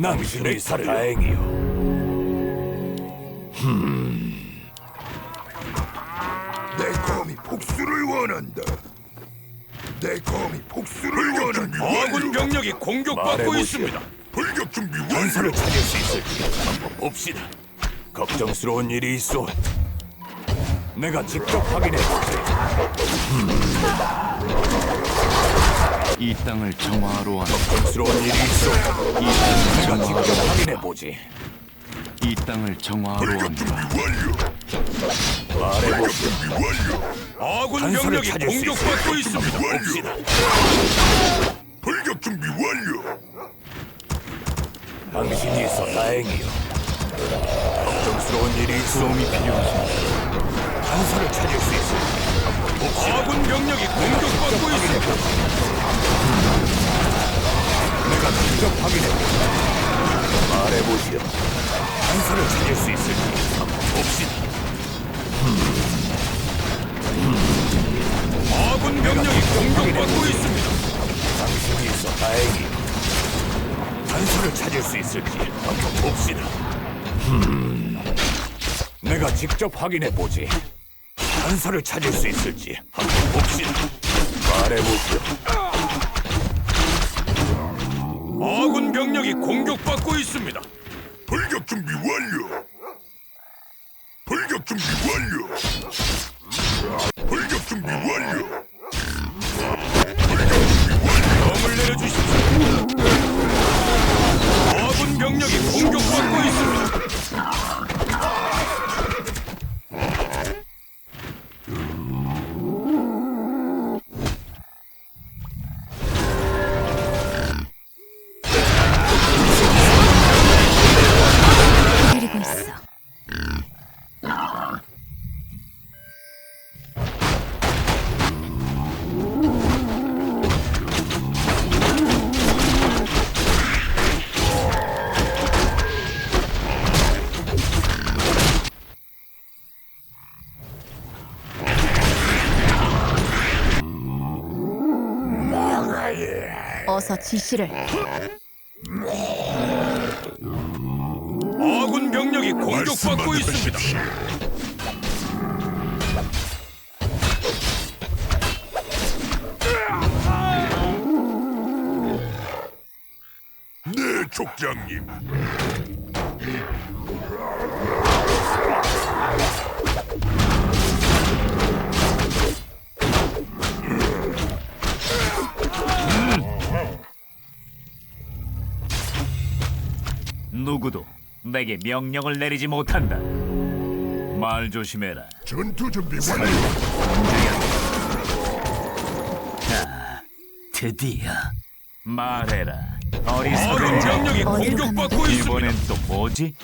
당신이 다행이요. 내 검이 복수를 원한다. 내 검이 복수를 원한다. 아군 병력이 공격받고 말해보시오. 있습니다. 불격 준비 완료. 찾을 수 있을지 한번 봅시다. 걱정스러운 일이 있어. 내가 직접 확인해. 이 땅을 정화하러 하는 걱정스러운 일이 있어. 이 땅을 내가 정화하러 직접 확인해 보지. 이 땅을 정화하러. 완료. 말해 완료. 아군 병력이 찾을 수 공격받고 있습니다. 봅시다. 불격 준비 완료. 당신이 있어 다행이요. 걱정스러운 일이 있어. 도움이 필요하십니까? 단서를 찾을 수 봅시다. 아군 병력이 공격 확인해 볼게. 말해 보시오. 단서를 찾을 수 있을지 한번 봅시다. 아군 병력이 공격받고 있습니다. 당신이 있어 다행이요. 단서를 찾을 수 있을지 한번 봅시다. 음, 내가 직접 확인해 보지. 단서를 찾을 수 있을지 한번 봅시다. 말해 보시 받고 있습니다. 어서 지시를. 아군 병력이 공격받고 있습니다. 네, 족장님. 누구도 내게 명령을 내리지 못한다. 말 조심해라. 전투 준비 완료. 드디어 말해라. 어리석은 자. 병력이 공격받고 있습니다. 이번엔 또 뭐지?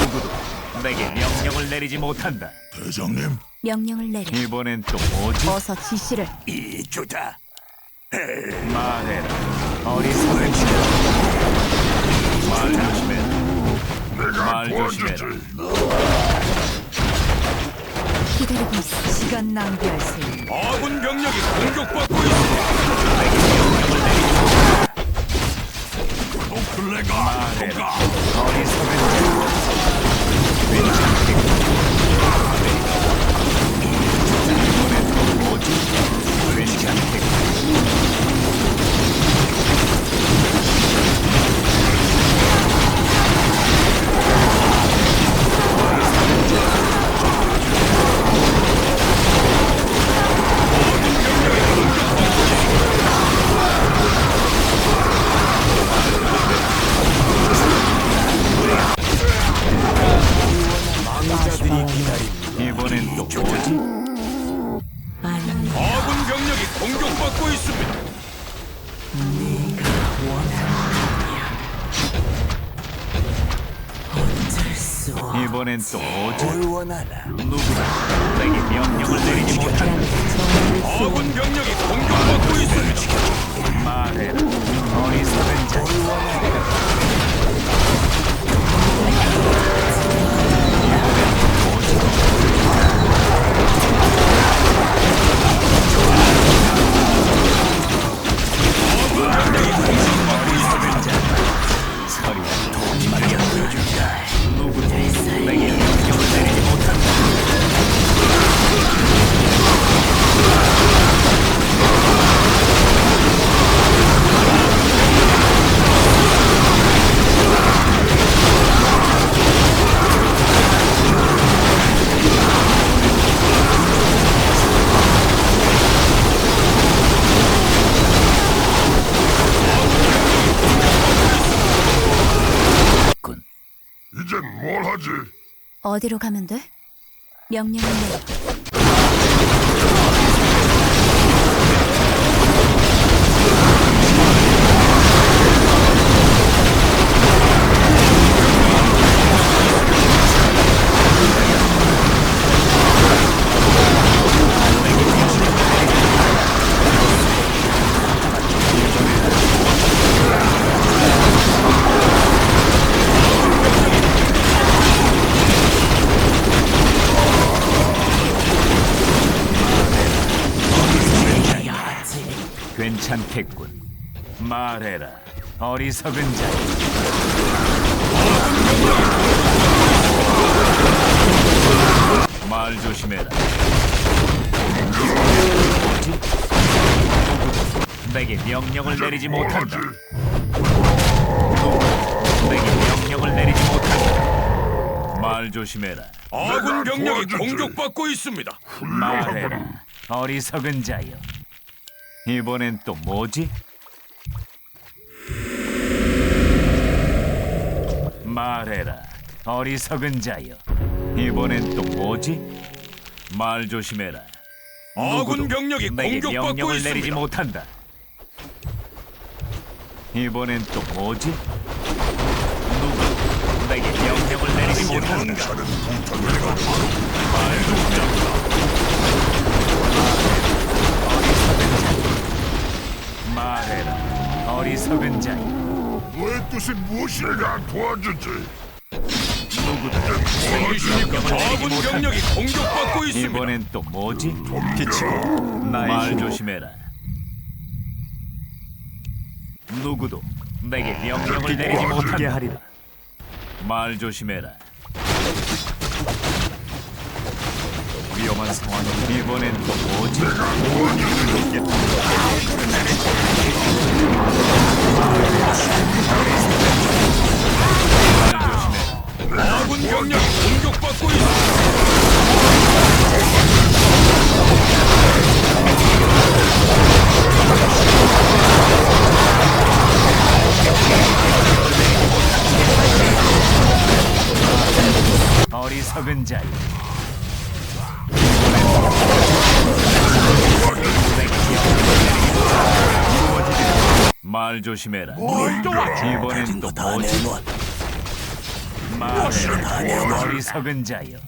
누구도 내게 명령을 내리지 못한다. 대장님. 명령을 내려. 이번엔 또 뭐지? 어서 지시를. 이주다. 말해라. 어리석은 자. 말 조심해라. 말 조심해라. 기다리고 있어. 시간 낭비할 수 있는. 아군 병력이 공격받고 있습니다. 말해라. 어리석은 자. 이번엔 이번엔 또 뭐지? 아군 병력이 공격받고 있습니다. 이번엔 또 뭐지? 뭘 원하나? 누구나 내게 명령을 내리지 못한다. 아군 병력이 공격받고 있습니다. 말해라. 어리석은 자. 어디로 가면 돼? 명령을 내려. 말해라, 어리석은 자. 말 조심해라. 내게 명령을 내리지 못한다. 내게 명령을 내리지 못한다. 말 조심해라. 아군 병력이 공격받고 있습니다. 말해라, 어리석은 자여. 이번엔 또 뭐지? 말해라, 어리석은 자여. 이번엔 또 뭐지? 말 조심해라. 아군 병력이 내게 공격받고 명령을 내리지 있습니다. 못한다. 이번엔 또 뭐지? 누구? 내게 명령을 내리지 못한다. 바로 말 조심해라. 말해라, 어리석은 자여. 너의 뜻이 무엇인가 도와주지. 누구다? 보이십니까? 아군 병력이 공격받고 있습니다. 이번엔 또 뭐지? 비치고 말 조심해라. 누구도 내게 명령을 내리지 못하게 하리라. 말 조심해라. 위험한 상황이 이번엔 또 뭐지? 아군 병력이 공격받고. 어리석은 자여. 말 조심해라. 이번엔 또 뭐지? 말해라. 어리석은 자여.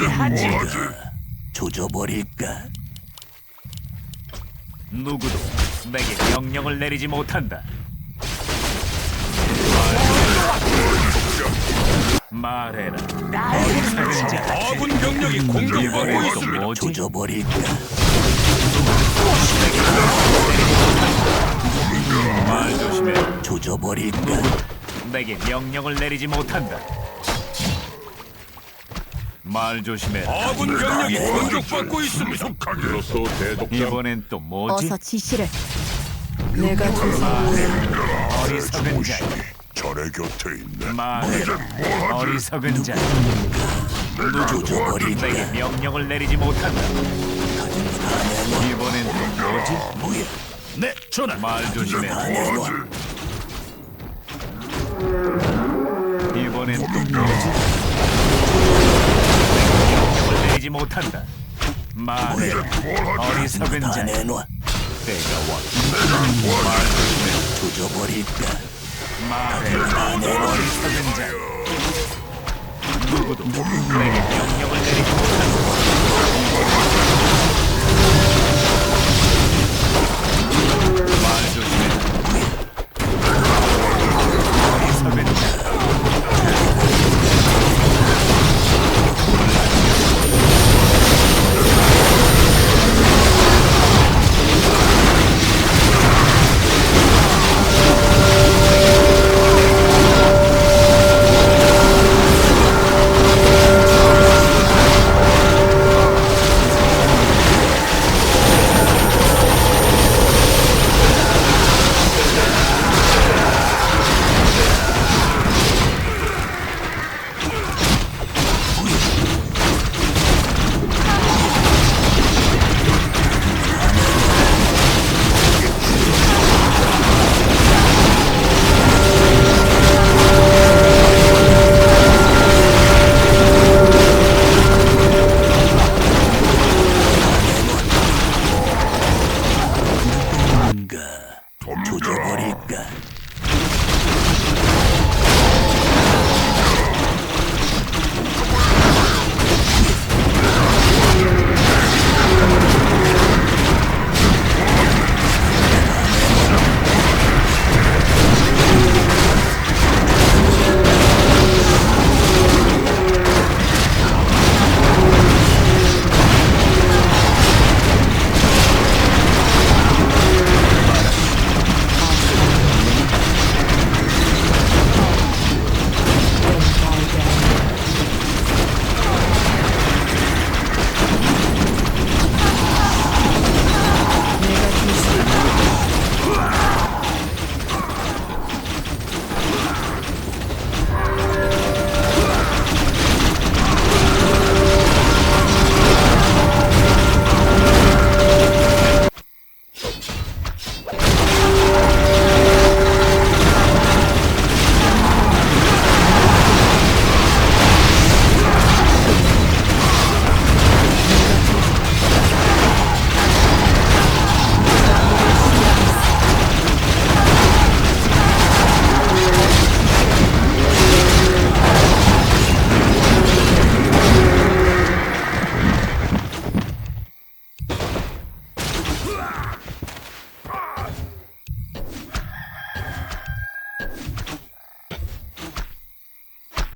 뭐하지? 조져버릴까? 누구도 내게 명령을 내리지 못한다. 말해라. 어리석은 자. 아군 병력이 공격받고 이번엔 또 있습니다. 뭐지? 조져버릴까? 말 조심해. 조져버릴까? 내게 명령을 내리지 못한다. 말 조심해. 아군 병력이 공격받고 있습니다. 이번엔 또 뭐지? 어서 지시를. 내가 조사. 어리석은 자. 절의 곁에 있네. 말해라. 어리석은 자. 조져버릴까? 내게 명령을 내리지 못한다. 이번엔 또 뭐지? 뭐야? 네, 전하. 말 조심해. 이번엔 또 뭐지? 명령을 내리지 못한다. 말해라. 어리석은 다 자. 내놔. 때가 왔다. 말 조심해. 조져버릴까? 말해라. 어리석은 자. 누구도 내게 명령을 내리지 못한다.